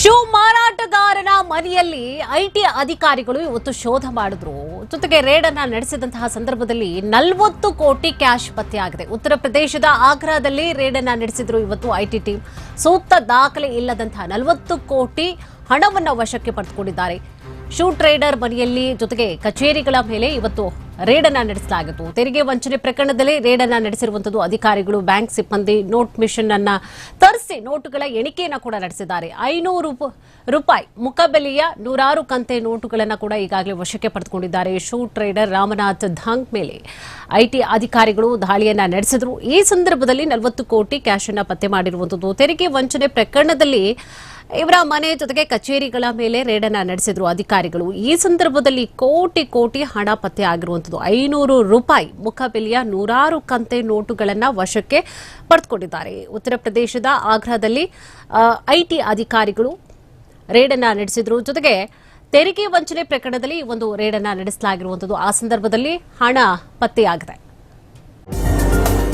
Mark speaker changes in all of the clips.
Speaker 1: Shoe ಮಾರಾಟಗಾರನ ಮನೆಯಲ್ಲಿ IT ಅಧಿಕಾರಿಗಳು ಇವತ್ತು ಶೋಧ ಮಾಡಿದ್ರು. ಜೊತೆಗೆ ರೇಡ್ ಅನ್ನ ನಡೆಸಿದಂತಹ ಸಂದರ್ಭದಲ್ಲಿ ನಲವತ್ತು ಕೋಟಿ ಕ್ಯಾಶ್ ಪತ್ತೆಯಾಗಿದೆ. ಉತ್ತರ ಪ್ರದೇಶದ ಆಗ್ರಾದಲ್ಲಿ ರೇಡ್ ಅನ್ನ ನಡೆಸಿದ್ರು ಇವತ್ತು ಐಟಿ ಟೀಮ್. ಸೂಕ್ತ ದಾಖಲೆ ಇಲ್ಲದಂತಹ ನಲವತ್ತು ಕೋಟಿ ಹಣವನ್ನು ವಶಕ್ಕೆ ಪಡೆದುಕೊಂಡಿದ್ದಾರೆ. ಶೂ ಟ್ರೇಡರ್ ಮನೆಯಲ್ಲಿ ಜೊತೆಗೆ ಕಚೇರಿಗಳ ಮೇಲೆ ಇವತ್ತು ರೇಡ್ ಅನ್ನ ನಡೆಸಲಾಗಿತ್ತು. ತೆರಿಗೆ ವಂಚನೆ ಪ್ರಕರಣದಲ್ಲಿ ರೇಡ್ ಅನ್ನ ನಡೆಸಿರುವಂತದ್ದು ಅಧಿಕಾರಿಗಳು. ಬ್ಯಾಂಕ್ ಸಿಬ್ಬಂದಿ ನೋಟ್ ಮಿಷನ್ ಅನ್ನ ತರಿಸಿ ನೋಟುಗಳ ಎಣಿಕೆಯನ್ನು ಕೂಡ ನಡೆಸಿದ್ದಾರೆ. ಐನೂರು ರೂಪ- ರೂಪಾಯಿ ಮುಖಬೆಲೆಯ ನೂರಾರು ಕಂತೆ ನೋಟುಗಳನ್ನು ಕೂಡ ಈಗಾಗಲೇ ವಶಕ್ಕೆ ಪಡೆದುಕೊಂಡಿದ್ದಾರೆ. ಶೂ ಟ್ರೇಡರ್ ರಾಮನಾಥ್ ಧಾಂಗ್ ಮೇಲೆ ಐಟಿ ಅಧಿಕಾರಿಗಳು ದಾಳಿಯನ್ನ ನಡೆಸಿದ್ರು. ಈ ಸಂದರ್ಭದಲ್ಲಿ ನಲವತ್ತು ಕೋಟಿ ಕ್ಯಾಶ್ ಅನ್ನ ಪತ್ತೆ ಮಾಡಿರುವಂತದ್ದು. ತೆರಿಗೆ ವಂಚನೆ ಪ್ರಕರಣದಲ್ಲಿ ಇವರ ಮನೆ ಜೊತೆಗೆ ಕಚೇರಿಗಳ ಮೇಲೆ ರೇಡನ್ನ ನಡೆಸಿದ್ರು ಅಧಿಕಾರಿಗಳು. ಈ ಸಂದರ್ಭದಲ್ಲಿ ಕೋಟಿ ಕೋಟಿ ಹಣ ಪತ್ತೆ ಆಗಿರುವಂತದ್ದು. ಐನೂರು ರೂಪಾಯಿ ಮುಖಬೆಲೆಯ, ನೂರಾರು ಕಂತೆ ನೋಟುಗಳನ್ನ ವಶಕ್ಕೆ ಪಡೆದುಕೊಂಡಿದ್ದಾರೆ. ಉತ್ತರ ಪ್ರದೇಶದ ಆಗ್ರಾದಲ್ಲಿ ಐಟಿ ಅಧಿಕಾರಿಗಳು ರೇಡನ್ನ ನಡೆಸಿದ್ರು. ಜೊತೆಗೆ ತೆರಿಗೆ ವಂಚನೆ ಪ್ರಕರಣದಲ್ಲಿ ಒಂದು ರೇಡನ್ನ ನಡೆಸಲಾಗಿರುವಂತದ್ದು. ಆ ಸಂದರ್ಭದಲ್ಲಿ ಹಣ ಪತ್ತೆಯಾಗಿದೆ.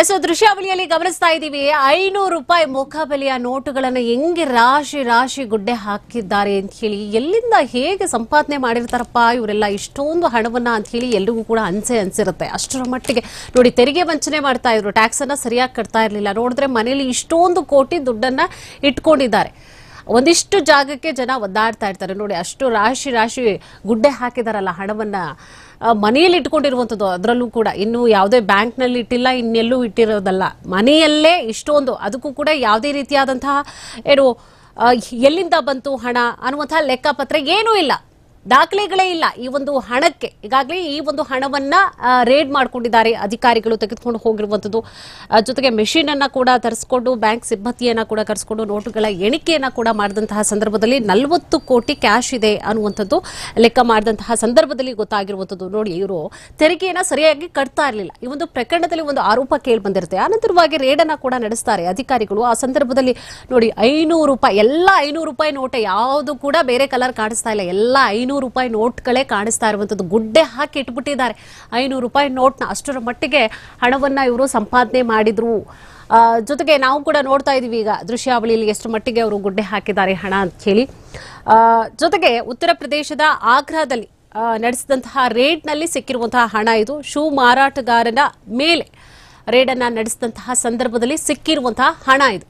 Speaker 1: ಎಸ್, ದೃಶ್ಯಾವಳಿಯಲ್ಲಿ ಗಮನಿಸ್ತಾ ಇದ್ದೀವಿ. ಐನೂರು ರೂಪಾಯಿ ಮುಖಬೆಲೆಯ ನೋಟುಗಳನ್ನು ಹೆಂಗೆ ರಾಶಿ ರಾಶಿ ಗುಡ್ಡೆ ಹಾಕಿದ್ದಾರೆ ಅಂತ ಹೇಳಿ, ಎಲ್ಲಿಂದ ಹೇಗೆ ಸಂಪಾದನೆ ಮಾಡಿರ್ತಾರಪ್ಪ ಇವರೆಲ್ಲ, ಇಷ್ಟೊಂದು ಹಣವನ್ನ ಅಂತ ಹೇಳಿ ಎಲ್ರಿಗೂ ಕೂಡ ಅನ್ಸೆ ಅನ್ಸಿರುತ್ತೆ. ಅಷ್ಟರ ಮಟ್ಟಿಗೆ ನೋಡಿ, ತೆರಿಗೆ ವಂಚನೆ ಮಾಡ್ತಾ ಇದ್ರು. ಟ್ಯಾಕ್ಸ್ ಅನ್ನ ಸರಿಯಾಗಿ ಕಟ್ತಾ ಇರಲಿಲ್ಲ. ನೋಡಿದ್ರೆ ಮನೇಲಿ ಇಷ್ಟೊಂದು ಕೋಟಿ ದುಡ್ಡನ್ನ ಇಟ್ಕೊಂಡಿದ್ದಾರೆ. ಒಂದಿಷ್ಟು ಜಾಗಕ್ಕೆ ಜನ ಒದ್ದಾಡ್ತಾ ಇರ್ತಾರೆ. ನೋಡಿ, ಅಷ್ಟು ರಾಶಿ ರಾಶಿ ಗುಡ್ಡೆ ಹಾಕಿದಾರಲ್ಲ ಹಣವನ್ನ ಮನೆಯಲ್ಲಿ ಇಟ್ಕೊಂಡಿರುವಂಥದ್ದು ಅದರಲ್ಲೂ ಕೂಡ. ಇನ್ನು ಯಾವುದೇ ಬ್ಯಾಂಕ್ನಲ್ಲಿ ಇಟ್ಟಿಲ್ಲ, ಇನ್ನೆಲ್ಲೂ ಇಟ್ಟಿರೋದಲ್ಲ. ಮನೆಯಲ್ಲೇ ಇಷ್ಟೊಂದು, ಅದಕ್ಕೂ ಕೂಡ ಯಾವುದೇ ರೀತಿಯಾದಂತಹ ಏನು ಎಲ್ಲಿಂದ ಬಂತು ಹಣ ಅನ್ನುವಂತಹ ಲೆಕ್ಕಪತ್ರ ಏನೂ ಇಲ್ಲ. ದಾಖಲೆಗಳೇ ಇಲ್ಲ. ಈ ಒಂದು ಹಣಕ್ಕೆ, ಈಗಾಗಲೇ ಈ ಒಂದು ಹಣವನ್ನ ರೇಡ್ ಮಾಡಿಕೊಂಡಿದ್ದಾರೆ ಅಧಿಕಾರಿಗಳು ತೆಗೆದುಕೊಂಡು ಹೋಗಿರುವಂಥದ್ದು ಜೊತೆಗೆ ಮೆಷಿನ್ ಅನ್ನ ಕೂಡ ತರಿಸಿಕೊಂಡು ಬ್ಯಾಂಕ್ ಸಿಬ್ಬಂದಿಯನ್ನ ಕೂಡ ಕರೆಸಿಕೊಂಡು, ನೋಟುಗಳ ಎಣಿಕೆಯನ್ನ ಕೂಡ ಮಾಡಿದಂತಹ ಸಂದರ್ಭದಲ್ಲಿ ನಲವತ್ತು ಕೋಟಿ ಕ್ಯಾಶ್ ಇದೆ ಅನ್ನುವಂಥದ್ದು ಲೆಕ್ಕ ಮಾಡಿದಂತಹ ಸಂದರ್ಭದಲ್ಲಿ ಗೊತ್ತಾಗಿರುವಂಥದ್ದು. ನೋಡಿ, ಇವರು ತೆರಿಗೆಯನ್ನ ಸರಿಯಾಗಿ ಕಟ್ತಾ ಇರಲಿಲ್ಲ. ಈ ಒಂದು ಪ್ರಕರಣದಲ್ಲಿ ಒಂದು ಆರೋಪ ಕೇಳಿ ಬಂದಿರುತ್ತೆ. ಆನಂತರವಾಗಿ ರೇಡ್ ಅನ್ನ ಕೂಡ ನಡೆಸ್ತಾರೆ ಅಧಿಕಾರಿಗಳು. ಆ ಸಂದರ್ಭದಲ್ಲಿ ನೋಡಿ, ಐನೂರು ರೂಪಾಯಿ, ಎಲ್ಲ ಐನೂರು ರೂಪಾಯಿ ನೋಟೆ ಯಾವುದು ಕೂಡ ಬೇರೆ ಕಲರ್ ಕಾಣಿಸ್ತಾ ಇಲ್ಲ. ಎಲ್ಲ ಐನೂರು ರೂಪಾಯಿ ನೋಟ್ಗಳೇ ಕಾಣಿಸ್ತಾ ಇರುವಂತದ್ದು ಗುಡ್ಡೆ ಹಾಕಿ ಇಟ್ಬಿಟ್ಟಿದ್ದಾರೆ. ಐನೂರು ರೂಪಾಯಿ ನೋಟ್ನ ಅಷ್ಟರ ಮಟ್ಟಿಗೆ ಹಣವನ್ನ ಇವರು ಸಂಪಾದನೆ ಮಾಡಿದ್ರು. ಜೊತೆಗೆ ನಾವು ಕೂಡ ನೋಡ್ತಾ ಇದೀವಿ ಈಗ ದೃಶ್ಯಾವಳಿಯಲ್ಲಿ ಎಷ್ಟು ಮಟ್ಟಿಗೆ ಅವರು ಗುಡ್ಡೆ ಹಾಕಿದ್ದಾರೆ ಹಣ ಅಂತ ಹೇಳಿ. ಜೊತೆಗೆ ಉತ್ತರ ಪ್ರದೇಶದ ಆಗ್ರಾದಲ್ಲಿ ನಡೆಸಿದಂತಹ ರೇಡ್ನಲ್ಲಿ ಸಿಕ್ಕಿರುವಂತಹ ಹಣ ಇದು. ಶೂ ಮಾರಾಟಗಾರನ ಮೇಲೆ ರೇಡನ್ನ ನಡೆಸಿದಂತಹ ಸಂದರ್ಭದಲ್ಲಿ ಸಿಕ್ಕಿರುವಂತಹ ಹಣ ಇದು.